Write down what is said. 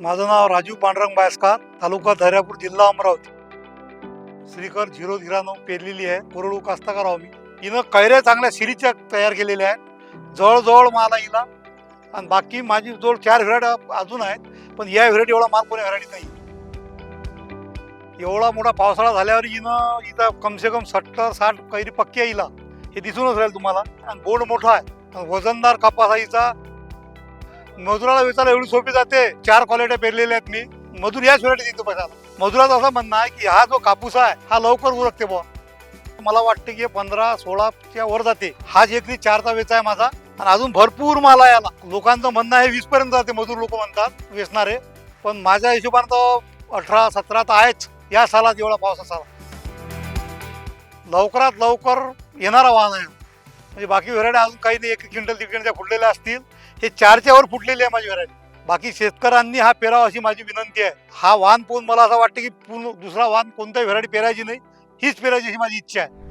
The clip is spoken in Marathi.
माझं नाव राजू पांडुरंग बायस्कार तालुका दर्यापूर जिल्हा अमरावती. श्रीकर झिरो झिरा पेरलेली आहे कोरडू कास्तकार आहो मी. हिनं कैऱ्या चांगल्या सिरीच्या तयार केलेल्या आहेत. जवळजवळ माल हिला. आणि बाकी माझी जवळ चार व्हरायटी अजून आहेत पण या व्हेरायटी एवढा माल कोणी व्हरायटी नाही. एवढा मोठा पावसाळा झाल्यावर हिनं इथं कमसे कम सत्तर साठ कैरी पक्की आहे हिला. हे दिसूनच राहील तुम्हाला. आणि बोर्ड मोठा आहे. वजनदार कपासाईचा मजुराला वेचायला एवढी सोपी जाते. चार क्वालिट्या पेरलेल्या आहेत मी. मजूर या शिवाय देतो पैसा. मजुराचं असं म्हणणं आहे की हा जो कापूस आहे हा लवकर उरकते बुवा. मला वाटते की पंधरा सोळाच्या वर जाते. हा जे एकरी चारचा वेचा आहे माझा आणि अजून भरपूर माल आहे याला. लोकांचं म्हणणं आहे वीस पर्यंत जाते मजूर लोक म्हणतात वेचणारे. पण माझ्या हिशोबानं तर अठरा सतरा तर आहेच. या सालात एवढा पाऊस असावा. लवकरात लवकर येणारा वाहन आहे. म्हणजे बाकी व्हरायटी अजून काही नाही. एक क्विंटल दीड क्विंटल फुटलेल्या असतील. हे चारच्या वर फुटलेली आहे माझी व्हरायटी बाकी शेतकऱ्यांनी हा पेरावा अशी माझी विनंती आहे. हा वाहन पोहून मला असं वाटतं की पूर्ण दुसरा वाहन कोणत्याही व्हेरायटी पेरायची नाही. हीच पेरायची अशी माझी इच्छा आहे.